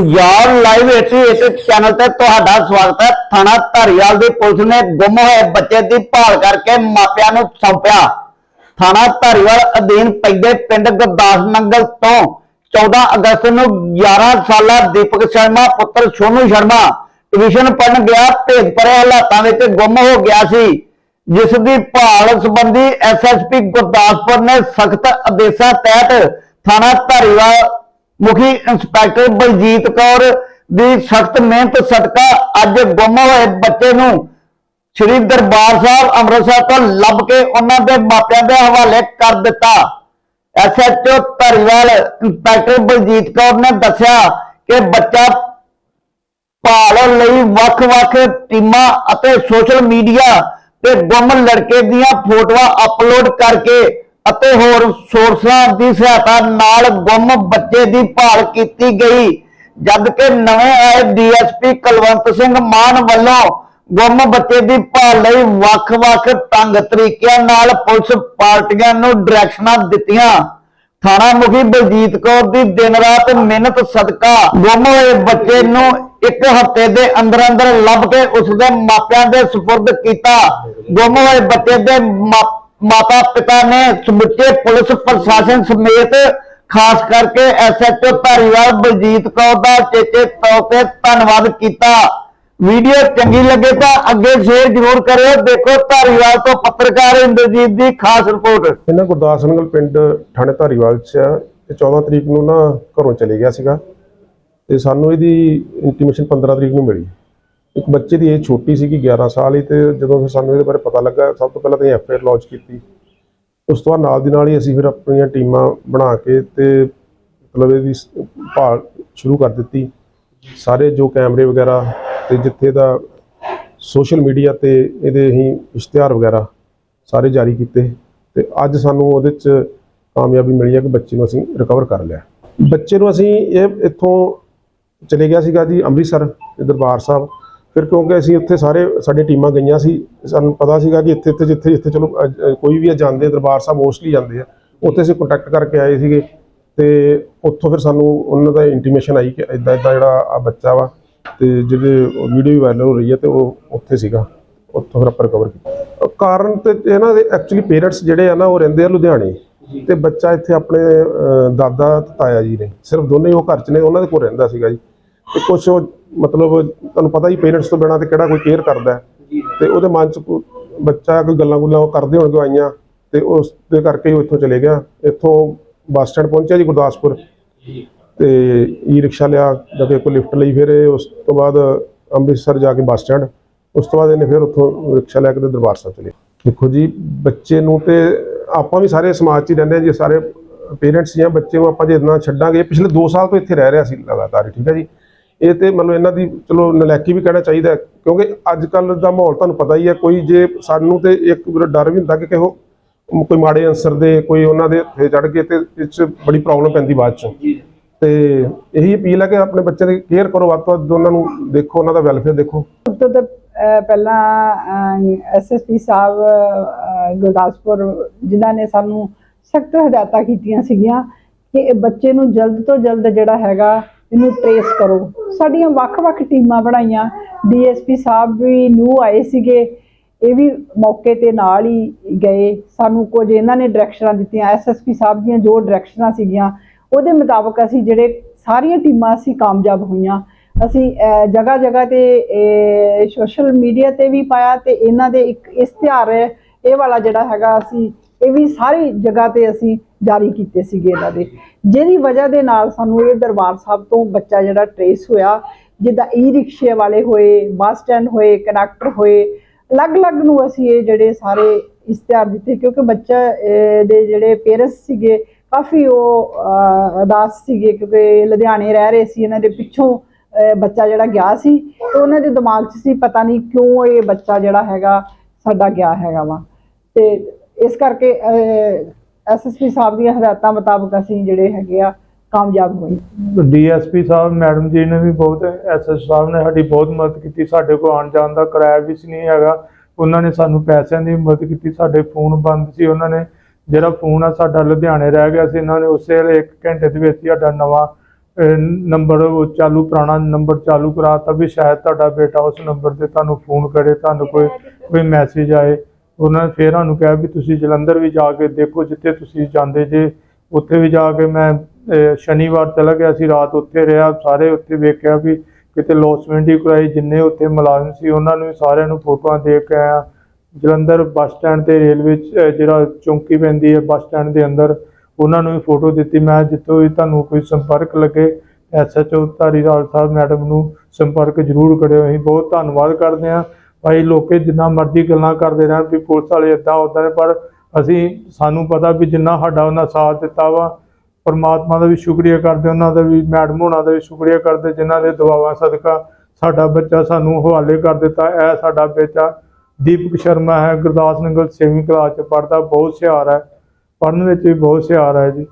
Punjab live 88 channel ਤੇ ਤੁਹਾਡਾ ਸਵਾਗਤ ਹੈ। ਥਾਣਾ ਧਾਰੀਵਾਲ ਦੀ ਪੁਲਿਸ ਨੇ ਗੁੰਮ ਹੋਏ ਬੱਚੇ ਦੀ ਭਾਲ ਕਰਕੇ ਮਾਪਿਆਂ ਨੂੰ ਸੌਂਪਿਆ। ਥਾਣਾ ਧਾਰੀਵਾਲ ਅਧੀਨ ਪੈਂਦੇ ਪਿੰਡ ਗੁਰਦਾਸ ਮੰਗਲ ਤੋਂ 14 ਅਗਸਤ ਨੂੰ 11 ਸਾਲਾ ਦੀਪਕ ਸ਼ਰਮਾ, ਪੁੱਤਰ ਸੋਨੂ ਸ਼ਰਮਾ ਟਿਊਸ਼ਨ ਪੜਨ ਗਿਆ ਭੇਦ ਭਰੇ ਹਾਲਾਤਾਂ ਵਿੱਚ ਗੁੰਮ ਹੋ ਗਿਆ ਸੀ। ਜਿਸ ਦੀ ਭਾਲ ਸੰਬੰਧੀ ਐਸਐਸਪੀ ਗੁਰਦਾਸਪੁਰ ਨੇ ਸਖਤ ਆਦੇਸ਼ਾਂ ਤਹਿਤ ਥਾਣਾ ਧਾਰੀਵਾਲ ਮੁਖੀ ਇੰਸਪੈਕਟਰ ਬਲਜੀਤ ਕੌਰ ਦੀ ਸਖਤ ਮਿਹਨਤ ਸਦਕਾ ਅੱਜ ਗੁੰਮ ਹੋਏ ਬੱਚੇ ਨੂੰ ਸ੍ਰੀ ਦਰਬਾਰ ਸਾਹਿਬ ਅੰਮ੍ਰਿਤਸਰ ਤੋਂ ਲੱਭ ਕੇ ਉਹਨਾਂ ਦੇ ਮਾਪਿਆਂ ਦੇ ਹਵਾਲੇ ਕਰ ਦਿੱਤਾ। ਐਸਐਚਓ ਧਾਰੀਵਾਲ ਇੰਸਪੈਕਟਰ ਬਲਜੀਤ ਕੌਰ ਨੇ ਦੱਸਿਆ ਕਿ ਬੱਚਾ ਭਾਲ ਲਈ ਵੱਖ-ਵੱਖ ਟੀਮਾਂ ਅਤੇ ਸੋਸ਼ਲ ਮੀਡੀਆ ਤੇ ਗੁੰਮ ਲੜਕੇ ਦੀਆਂ ਫੋਟੋਆਂ ਅਪਲੋਡ ਕਰਕੇ ਅਤੇ ਹੋਰ ਸੋਰਸਾਂ ਦੀ ਸਹਾਇਤਾ ਨਾਲ ਗੁੰਮ ਬੱਚੇ ਦੀ ਭਾਲ ਕੀਤੀ ਗਈ ਜਦ ਕਿ ਨਵੇਂ ਆਏ ਡੀਐਸਪੀ ਕੁਲਵੰਤ ਸਿੰਘ ਮਾਨ ਵੱਲੋਂ ਗੁੰਮ ਬੱਚੇ ਦੀ ਭਾਲ ਲਈ ਵੱਖ-ਵੱਖ ਢੰਗ ਤਰੀਕਿਆਂ ਨਾਲ ਪੁਲਿਸ ਪਾਰਟੀਆਂ ਨੂੰ ਡਾਇਰੈਕਸ਼ਨਾਂ ਦਿੱਤੀਆਂ। ਥਾਣਾ ਮੁਖੀ ਬਲਜੀਤ ਕੌਰ ਦੀ ਦਿਨ ਰਾਤ ਮਿਹਨਤ ਸਦਕਾ ਗੁੰਮ ਹੋਏ ਬੱਚੇ ਨੂੰ ਇੱਕ ਹਫ਼ਤੇ ਦੇ ਅੰਦਰ ਅੰਦਰ ਲੱਭ ਕੇ ਉਸ ਦੇ ਮਾਪਿਆਂ ਦੇ ਸਪੁਰਦ ਕੀਤਾ। ਗੁੰਮ ਹੋਏ ਬੱਚੇ ਦੇ ਮਾਤਾ ਪਿਤਾ ਨੇ ਸਮੁੱਚੇ ਪੁਲਿਸ ਪ੍ਰਸ਼ਾਸਨ ਸਮੇਤ ਖਾਸ ਕਰਕੇ ਐਸਐਚਓ ਧਾਰੀਵਾਲ ਬਲਜੀਤ ਕੌਰ ਦਾ ਚੇਚੇ ਤੌਰ ਤੇ ਧੰਨਵਾਦ ਕੀਤਾ। ਵੀਡੀਓ ਚੰਗੀ ਲੱਗੇ ਤਾਂ ਅੱਗੇ ਸ਼ੇਅਰ ਜ਼ਰੂਰ ਕਰਿਓ। ਦੇਖੋ ਧਾਰੀਵਾਲ ਤੋਂ ਪੱਤਰਕਾਰ ਇੰਦਰਜੀਤ ਦੀ ਖਾਸ ਰਿਪੋਰਟ। ਇਹਨਾਂ ਗੁਰਦਾਸ ਨਗਰ ਪਿੰਡ ਥਾਣੇ ਧਾਰੀਵਾਲ ਚ ਆ ਤੇ 14 ਤਰੀਕ ਨੂੰ ਨਾ ਘਰੋਂ ਚਲੇ ਗਿਆ ਸੀਗਾ। ਤੇ ਸਾਨੂੰ ਇਹਦੀ ਇੰਟੀਮੇਸ਼ਨ 15 ਤਰੀਕ ਨੂੰ ਮਿਲੀ। ਇੱਕ ਬੱਚੇ ਦੀ ਏਜ ਛੋਟੀ ਸੀਗੀ 11 ਸਾਲ ਹੀ, ਤੇ ਜਦੋਂ ਫਿਰ ਸਾਨੂੰ ਇਹਦੇ ਬਾਰੇ ਪਤਾ ਲੱਗਾ, ਸਭ ਤੋਂ ਪਹਿਲਾਂ ਤਾਂ ਐਫ ਆਈ ਆਰ ਲੌਂਚ ਕੀਤੀ। ਉਸ ਤੋਂ ਬਾਅਦ ਨਾਲ ਦੀ ਨਾਲ ਹੀ ਅਸੀਂ ਫਿਰ ਆਪਣੀਆਂ ਟੀਮਾਂ ਬਣਾ ਕੇ ਤੇ ਮਤਲਬ ਇਹਦੀ ਭਾਲ ਸ਼ੁਰੂ ਕਰ ਦਿੱਤੀ। ਸਾਰੇ ਜੋ ਕੈਮਰੇ ਵਗੈਰਾ ਤੇ ਜਿੱਥੇ ਦਾ ਸੋਸ਼ਲ ਮੀਡੀਆ ਤੇ ਇਹਦੇ ਹੀ ਇਸ਼ਤਿਹਾਰ ਵਗੈਰਾ ਸਾਰੇ ਜਾਰੀ ਕੀਤੇ। ਤੇ ਅੱਜ ਸਾਨੂੰ ਉਹਦੇ ਚ ਕਾਮਯਾਬੀ ਮਿਲੀ ਹੈ ਕਿ ਬੱਚੇ ਨੂੰ ਅਸੀਂ ਰਿਕਵਰ ਕਰ ਲਿਆ। ਬੱਚੇ ਨੂੰ ਅਸੀਂ ਇਹ ਇੱਥੋਂ ਚਲੇ ਗਿਆ ਸੀਗਾ ਜੀ ਅੰਮ੍ਰਿਤਸਰ ਤੇ ਦਰਬਾਰ ਸਾਹਿਬ। ਫਿਰ ਕਿਉਂਕਿ ਅਸੀਂ ਉੱਥੇ ਸਾਰੇ ਸਾਡੀ ਟੀਮਾਂ ਗਈਆਂ ਸੀ ਸਾਨੂੰ ਪਤਾ ਸੀਗਾ ਕਿ ਇੱਥੇ ਇੱਥੇ ਜਿੱਥੇ ਜਿੱਥੇ ਚਲੋ ਕੋਈ ਵੀ ਜਾਂਦੇ ਦਰਬਾਰ ਸਾਹਿਬ ਮੋਸਟਲੀ ਜਾਂਦੇ ਆ ਉੱਥੇ ਅਸੀਂ ਕੰਟੈਕਟ ਕਰਕੇ ਆਏ ਸੀਗੇ ਤੇ ਉੱਥੋਂ ਫਿਰ ਸਾਨੂੰ ਉਹਨਾਂ ਦਾ ਇੰਟੀਮੇਸ਼ਨ ਆਈ ਕਿ ਇਦਾਂ ਇਦਾਂ ਜਿਹੜਾ ਆ ਬੱਚਾ ਵਾ ਤੇ ਜਿਹਦੇ ਵੀਡੀਓ ਵੀ ਵਾਇਰਲ ਹੋ ਰਹੀ ਹੈ ਤੇ ਉਹ ਉੱਥੇ ਸੀਗਾ ਉੱਥੋਂ ਫਿਰ ਆਪਾਂ ਰਿਕਵਰ ਕੀਤਾ। ਕਾਰਨ ਤੇ ਇਹਨਾਂ ਦੇ ਐਕਚੁਅਲੀ ਪੇਰੈਂਟਸ ਜਿਹੜੇ ਆ ਨਾ ਉਹ ਰਹਿੰਦੇ ਆ ਲੁਧਿਆਣੇ ਤੇ ਬੱਚਾ ਇੱਥੇ ਆਪਣੇ ਦਾਦਾ ਤਾਇਆ ਜੀ ਨੇ ਸਿਰਫ ਦੋਨੇ ਉਹ ਘਰ ਚ ਨੇ ਉਹਨਾਂ ਦੇ ਕੋਲ ਰਹਿੰਦਾ ਸੀਗਾ ਜੀ। ਤੇ ਕੁਝ ਮਤਲਬ ਤੁਹਾਨੂੰ ਪਤਾ ਹੀ ਪੇਰੈਂਟਸ ਤੋਂ ਬਿਨਾਂ ਤੇ ਕਿਹੜਾ ਕੋਈ ਕੇਅਰ ਕਰਦਾ ਹੈ। ਤੇ ਉਹਦੇ ਮਨ ਚ ਕੋਈ ਬੱਚਾ ਕੋਈ ਗੱਲਾਂ ਗੁੱਲਾਂ ਉਹ ਕਰਦੇ ਹੋਣਗੇ ਆਈਆਂ ਤੇ ਉਸ ਦੇ ਕਰਕੇ ਉਹ ਇੱਥੋਂ ਚਲੇ ਗਿਆ। ਇੱਥੋਂ ਬੱਸ ਸਟੈਂਡ ਪਹੁੰਚਿਆ ਜੀ ਗੁਰਦਾਸਪੁਰ। ਤੇ ਈ ਰਿਕਸ਼ਾ ਲਿਆ ਜਦ ਕੋਈ ਲਿਫਟ ਲਈ ਫਿਰ ਉਸ ਤੋਂ ਬਾਅਦ ਅੰਮ੍ਰਿਤਸਰ ਜਾ ਕੇ ਬੱਸ ਸਟੈਂਡ। ਉਸ ਤੋਂ ਬਾਅਦ ਇਹਨੇ ਫਿਰ ਉੱਥੋਂ ਰਿਕਸ਼ਾ ਲੈ ਕੇ ਤੇ ਦਰਬਾਰ ਸਾਹਿਬ ਚਲੇ। ਦੇਖੋ ਜੀ ਬੱਚੇ ਨੂੰ ਤੇ ਆਪਾਂ ਵੀ ਸਾਰੇ ਸਮਾਜ 'ਚ ਹੀ ਰਹਿੰਦੇ ਹਾਂ ਜੀ ਸਾਰੇ ਪੇਰੈਂਟਸ ਜਾਂ ਬੱਚੇ ਨੂੰ ਆਪਾਂ ਜੇ ਇਦਾਂ ਛੱਡਾਂਗੇ ਪਿਛਲੇ 2 ਸਾਲ ਤੋਂ ਇੱਥੇ ਰਹਿ ਰਿਹਾ ਸੀ ਲਗਾਤਾਰ ਠੀਕ ਹੈ ਜੀ। ਇਹ ਤੇ ਮਤਲਬ ਇਹਨਾਂ ਦੀ ਚਲੋ ਨਲਾਇਕੀ ਵੀ ਕਹਿਣਾ ਚਾਹੀਦਾ ਹੈ, ਕਿਉਂਕਿ ਅੱਜ ਕੱਲ ਦਾ ਮਾਹੌਲ ਤੁਹਾਨੂੰ ਪਤਾ ਹੀ ਹੈ ਕੋਈ ਜੇ ਸਾਨੂੰ ਤੇ ਇੱਕ ਡਰ ਵੀ ਹੁੰਦਾ ਕਿ ਕਿਹੋ ਕੋਈ ਮਾੜੇ ਅਨਸਰ ਦੇ ਕੋਈ ਉਹਨਾਂ ਦੇ ਹੱਥੇ ਚੜ ਕੇ ਤੇ 'ਚ ਬੜੀ ਪ੍ਰੋਬਲਮ ਪੈਂਦੀ ਬਾਅਦ ਚੋਂ। ਤੇ ਇਹੀ ਅਪੀਲ ਹੈ ਕਿ ਆਪਣੇ ਬੱਚੇ ਦੀ ਕੇਅਰ ਕਰੋ ਵੱਧ ਤੋਂ ਵੱਧ ਉਹਨਾਂ ਨੂੰ ਦੇਖੋ ਉਹਨਾਂ ਦਾ ਵੈਲਫੇਅਰ ਦੇਖੋ। ਸਭ ਤੋਂ ਪਹਿਲਾਂ ਐਸਐਸਪੀ ਸਾਹਿਬ ਗੁਰਦਾਸਪੁਰ ਜਿਨ੍ਹਾਂ ਨੇ ਸਾਨੂੰ ਸਖਤ ਹਦਾਇਤਾਂ ਕੀਤੀਆਂ ਸੀਗੀਆਂ ਕਿ ਇਹ ਬੱਚੇ ਨੂੰ ਜਲਦ ਤੋਂ ਜਲਦ ਜਿਹੜਾ ਹੈਗਾ ਇਹਨੂੰ ਟ੍ਰੇਸ ਕਰੋ। ਸਾਡੀਆਂ ਵੱਖ-ਵੱਖ ਟੀਮਾਂ ਬਣਾਈਆਂ। ਡੀਐਸਪੀ ਸਾਹਿਬ ਵੀ ਨਿਊ ਆਏ ਸੀਗੇ। ਇਹ ਵੀ ਮੌਕੇ ਤੇ ਨਾਲ ਹੀ ਗਏ। ਸਾਨੂੰ ਕੁਝ ਇਹਨਾਂ ਨੇ ਡਾਇਰੈਕਸ਼ਨਾਂ ਦਿੱਤੀਆਂ। ਐਸਐਸਪੀ ਸਾਹਿਬ ਦੀਆਂ ਜੋ ਡਾਇਰੈਕਸ਼ਨਾਂ ਸੀਗੀਆਂ, ਉਹਦੇ ਮੁਤਾਬਕ ਅਸੀਂ ਜਿਹੜੇ ਸਾਰੀਆਂ ਟੀਮਾਂ ਅਸੀਂ ਕਾਮਯਾਬ ਹੋਈਆਂ। ਅਸੀਂ ਜਗ੍ਹਾ ਜਗ੍ਹਾ ਤੇ ਸੋਸ਼ਲ ਮੀਡੀਆ ਤੇ ਵੀ ਪਾਇਆ ਤੇ ਇਹਨਾਂ ਦੇ ਇੱਕ ਇਸ਼ਤਿਹਾਰ, ਇਹ ਵਾਲਾ ਜਿਹੜਾ ਹੈਗਾ ਅਸੀਂ, ਇਹ ਵੀ ਸਾਰੀ ਜਗ੍ਹਾ ਤੇ ਅਸੀਂ ਜਾਰੀ ਕੀਤੇ ਸੀਗੇ ਇਹਨਾਂ ਦੇ। ਜਿਹਦੀ ਵਜ੍ਹਾ ਦੇ ਨਾਲ ਸਾਨੂੰ ਇਹ ਦਰਬਾਰ ਸਾਹਿਬ ਤੋਂ ਬੱਚਾ ਜਿਹੜਾ ਟਰੇਸ ਹੋਇਆ ਜਿੱਦਾਂ ਈ ਰਿਕਸ਼ੇ ਵਾਲੇ ਹੋਏ ਬੱਸ ਸਟੈਂਡ ਹੋਏ ਕਨੈਕਟਰ ਹੋਏ ਅਲੱਗ-ਅਲੱਗ ਨੂੰ ਅਸੀਂ ਇਹ ਜਿਹੜੇ ਸਾਰੇ ਇਸ਼ਤਿਹਾਰ ਦਿੱਤੇ ਕਿਉਂਕਿ ਬੱਚਾ ਦੇ ਜਿਹੜੇ ਪੇਰੈਂਟਸ ਸੀਗੇ ਕਾਫੀ ਉਹ ਅਹ, ਸੀਗੇ ਕਿਉਂਕਿ ਲੁਧਿਆਣੇ ਰਹਿ ਰਹੇ ਸੀ ਇਹਨਾਂ ਦੇ ਪਿੱਛੋਂ ਬੱਚਾ ਜਿਹੜਾ ਗਿਆ ਸੀ। ਤੇ ਉਹਨਾਂ ਦੇ ਦਿਮਾਗ 'ਚ ਸੀ ਪਤਾ ਨਹੀਂ ਕਿਉਂ ਇਹ ਬੱਚਾ ਜਿਹੜਾ ਹੈਗਾ ਸਾਡਾ ਗਿਆ ਹੈਗਾ ਵਾ। ਤੇ ਇਸ ਕਰਕੇ ਐਸਐਸਪੀ ਸਾਹਿਬ ਦੀਆਂ ਹਦਾਇਤਾਂ ਮੁਤਾਬਕ ਅਸੀਂ ਜਿਹੜੇ ਹੈਗੇ ਆ ਕਾਮਯਾਬ ਹੋਏ। ਡੀਐਸਪੀ ਸਾਹਿਬ, ਮੈਡਮ ਜੀ ਨੇ ਵੀ ਬਹੁਤ ਐਸਐਸ ਸਾਹਿਬ ਨੇ ਸਾਡੀ ਬਹੁਤ ਮਦਦ ਕੀਤੀ, ਸਾਡੇ ਕੋਲ ਆਉਣ ਜਾਣ ਦਾ ਕਿਰਾਇਆ ਵੀ ਸੀ ਨਹੀਂ ਹੈਗਾ। ਉਹਨਾਂ ਨੇ ਸਾਨੂੰ ਪੈਸਿਆਂ ਦੀ ਮਦਦ ਕੀਤੀ, ਸਾਡੇ ਫੋਨ ਬੰਦ ਸੀ, ਉਹਨਾਂ ਨੇ ਜਿਹੜਾ ਫੋਨ ਆ ਸਾਡਾ ਲੁਧਿਆਣੇ ਰਹਿ ਗਿਆ ਸੀ, ਇਹਨਾਂ ਨੇ ਉਸੇ ਵੇਲੇ 1 ਘੰਟੇ ਦੇ ਵਿੱਚ ਹੀ ਸਾਡਾ ਨਵਾਂ ਨੰਬਰ ਚਾਲੂ, ਪੁਰਾਣਾ ਨੰਬਰ ਚਾਲੂ ਕਰਾਤਾ ਵੀ ਸ਼ਾਇਦ ਤੁਹਾਡਾ ਬੇਟਾ ਉਸ ਨੰਬਰ ਤੇ ਤੁਹਾਨੂੰ ਫੋਨ ਕਰੇ, ਤੁਹਾਨੂੰ ਕੋਈ ਕੋਈ ਮੈਸੇਜ ਆਏ। ਉਹਨਾਂ ਨੇ ਫਿਰ ਸਾਨੂੰ ਕਿਹਾ ਵੀ ਤੁਸੀਂ ਜਲੰਧਰ ਵੀ ਜਾ ਕੇ ਦੇਖੋ ਜਿੱਥੇ ਤੁਸੀਂ ਜਾਂਦੇ ਜੇ। ਉੱਥੇ ਵੀ ਜਾ ਕੇ ਮੈਂ ਸ਼ਨੀਵਾਰ ਚਲਾ ਗਿਆ ਸੀ ਰਾਤ ਉੱਥੇ ਰਿਹਾ ਸਾਰੇ ਉੱਥੇ ਵੇਖਿਆ ਵੀ ਕਿਤੇ ਲੌਸਮੈਂਟ ਹੀ ਕਰਾਈ ਜਿੰਨੇ ਉੱਥੇ ਮੁਲਾਜ਼ਮ ਸੀ ਉਹਨਾਂ ਨੂੰ ਵੀ ਸਾਰਿਆਂ ਨੂੰ ਫੋਟੋਆਂ ਦੇ ਕੇ ਆਇਆ। ਜਲੰਧਰ ਬੱਸ ਸਟੈਂਡ ਤੇ ਰੇਲਵੇ 'ਚ, ਜਿਹੜਾ ਚੌਂਕੀ ਪੈਂਦੀ ਹੈ ਬੱਸ ਸਟੈਂਡ ਦੇ ਅੰਦਰ ਉਹਨਾਂ ਨੂੰ ਵੀ ਫੋਟੋ ਦਿੱਤੀ। ਮੈਂ ਜਿੱਥੋਂ ਵੀ ਤੁਹਾਨੂੰ ਕੋਈ ਸੰਪਰਕ ਲੱਗੇ ਐਸਐਚਓ ਧਾਰੀਵਾਲ ਸਾਹਿਬ ਮੈਡਮ ਨੂੰ ਸੰਪਰਕ ਜ਼ਰੂਰ ਕਰਿਓ। ਅਸੀਂ ਬਹੁਤ ਧੰਨਵਾਦ ਕਰਦੇ ਹਾਂ। ਭਾਈ ਲੋਕੇ ਜਿੰਨਾ ਮਰਜ਼ੀ ਗੱਲਾਂ ਕਰਦੇ ਰਹਿਣ ਵੀ ਪੁਲਿਸ ਵਾਲੇ ਇਦਾਂ ਉਦਾਂ ਨੇ, ਪਰ ਅਸੀਂ, ਸਾਨੂੰ ਪਤਾ ਵੀ ਜਿੰਨਾ ਸਾਡਾ ਉਹਨਾਂ ਸਾਥ ਦਿੱਤਾ ਵਾ, ਪਰਮਾਤਮਾ ਦਾ ਵੀ ਸ਼ੁਕਰੀਆ ਕਰਦੇ, ਉਹਨਾਂ ਦਾ ਵੀ, ਮੈਡਮ ਹੋਣਾ ਦਾ ਵੀ ਸ਼ੁਕਰੀਆ ਕਰਦੇ, ਜਿਨ੍ਹਾਂ ਦੇ ਦੁਆਵਾਂ ਸਦਕਾ ਸਾਡਾ ਬੱਚਾ ਸਾਨੂੰ ਹਵਾਲੇ ਕਰ ਦਿੱਤਾ। ਇਹ ਸਾਡਾ ਬੱਚਾ ਦੀਪਕ ਸ਼ਰਮਾ ਹੈ, ਗੁਰਦਾਸ ਨਗਰ 6ਵੀਂ ਕਲਾਸ ਚ ਪੜ੍ਹਦਾ, ਬਹੁਤ ਹੁਸ਼ਿਆਰ ਹੈ, ਪੜ੍ਹਨ ਵਿੱਚ ਵੀ ਬਹੁਤ ਹੁਸ਼ਿਆਰ ਹੈ ਜੀ।